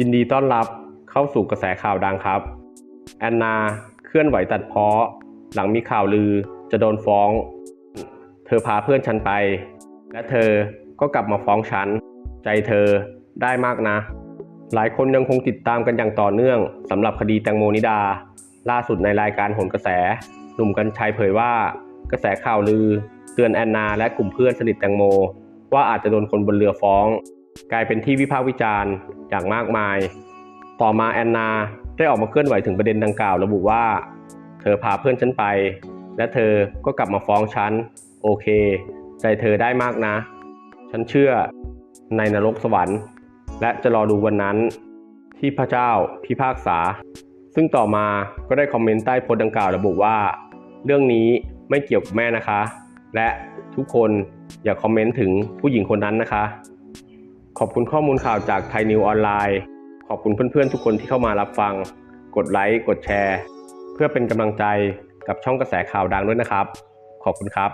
ยินดีต้อนรับเข้าสู่กระแสข่าวดังครับ แอนนาเคลื่อนไหวตัดเพาะ หลังมีข่าวลือจะโดนฟ้อง เธอพาเพื่อนฉันไป และเธอก็กลับมาฟ้องฉัน ใจเธอได้มากนะ หลายคนยังคงติดตามกันอย่างต่อเนื่องสำหรับคดีแตงโมนิดา ล่าสุดในรายการโหนกระแส หนุ่มกัญชัยเผยว่า กระแสข่าวลือ เตือนแอนนาและกลุ่มเพื่อนสนิทแตงโม ว่าอาจจะโดนคนบนเรือฟ้อง กลายเป็นที่วิพากษ์วิจารณ์อย่างมากมาย ต่อมาแอนนาได้ออกมาเคลื่อนไหวถึงประเด็นดังกล่าวระบุว่า เธอพาเพื่อนฉันไป และเธอก็กลับมาฟ้องฉัน โอเค ใจเธอได้มากนะ ฉันเชื่อในนรกสวรรค์ และจะรอดูวันนั้น ที่พระเจ้าพิพากษา ซึ่งต่อมาก็ได้คอมเมนต์ใต้โพสต์ดังกล่าวระบุว่า เรื่องนี้ไม่เกี่ยวกับแม่นะคะ และทุกคนอย่าคอมเมนต์ถึงผู้หญิงคนนั้นนะคะ ขอบคุณข้อมูลข่าวจากไทยนิวออนไลน์ ขอบคุณเพื่อนๆทุกคนที่เข้ามารับฟัง กดไลค์ กดแชร์ เพื่อเป็นกำลังใจกับช่องกระแสข่าวดังด้วยนะครับ ขอบคุณครับ